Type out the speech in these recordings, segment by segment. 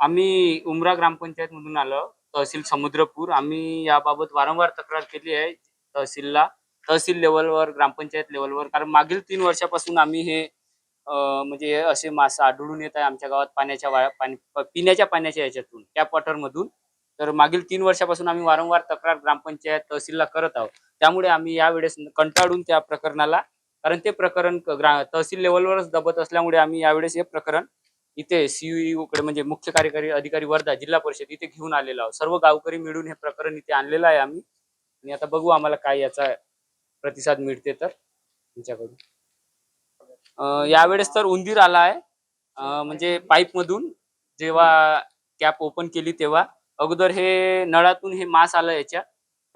आम्ही उमरा ग्रामपंचायत मधून आलो तहसील समुद्रपूर. आम्ही याबाबत वारंवार तक्रार केली आहे तहसीलला तहसील लेवलवर ग्रामपंचायत लेवलवर. कारण मागील तीन वर्षापासून आम्ही हे म्हणजे असे मासे आढळून येत आहे आमच्या गावात पाण्याच्या वाया पाणी पिण्याच्या पाण्याच्या याच्यातून त्या पॉटरमधून. तर मागील तीन वर्षापासून आम्ही वारंवार तक्रार ग्रामपंचायत तहसीलला करत आहोत. त्यामुळे आम्ही यावेळेस कंटाळून त्या प्रकरणाला कारण ते प्रकरण तहसील लेवलवरच दबत असल्यामुळे आम्ही यावेळेस हे प्रकरण इथे सीईओ कडे म्हणजे मुख्य कार्यकारी अधिकारी वर्धा जिल्हा परिषद इथे घेऊन आलेलो आहोत. सर्व गावकरी मिळून हे प्रकरण इथे आणलेलं आहे आम्ही. आणि आता बघू आम्हाला काय याचा प्रतिसाद मिळते तर तुमच्याकडून. यावेळेस तर उंदीर आला आहे. म्हणजे पाईप मधून जेव्हा कॅप ओपन केली तेव्हा अगोदर हे नळातून हे मास आलं याच्या.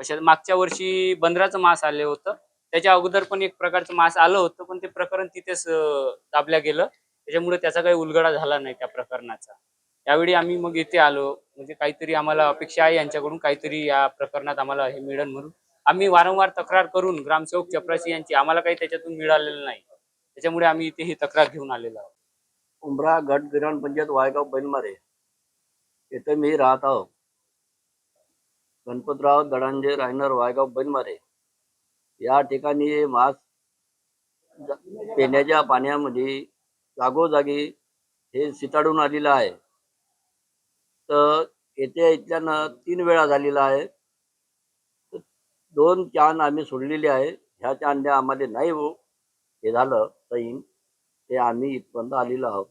कशा मागच्या वर्षी बंदराचं मास आले होतं. त्याच्या अगोदर पण एक प्रकारचं मास आलं होतं पण ते प्रकरण तिथेच दाबल्या गेलं. त्याच्यामुळे त्याचा काही उलगडा झाला नाही त्या प्रकरणाचा. त्यावेळी आम्ही मग इथे आलो. म्हणजे काहीतरी आम्हाला अपेक्षा आहे यांच्याकडून काहीतरी या प्रकरणात आम्हाला हे मिळेल म्हणून. आम्ही वारंवार तक्रार करून ग्रामसेवक चपराशी यांची आम्हाला काही त्याच्यातून मिळालेलं नाही. त्याच्यामुळे आम्ही इथे ही तक्रार घेऊन आलेलो आहोत. उमरा गट ग्रामपंचायत वायगाव बैनमारे इथे मी राहत आहो. गणपतराव दडांजे रायनर वायगाव बैनमारे या ठिकाणी मास्क पिण्याच्या पाण्यामध्ये जागोजागी हे सिताडून आलेलं आहे. तर येथे इथल्यानं तीन वेळा झालेला आहे. दोन चान आम्ही सोडलेले आहे. ह्या चांद्या आम्हाला नाही हो. हे झालं सैन ते आम्ही इथपर्यंत आलेलो आहोत.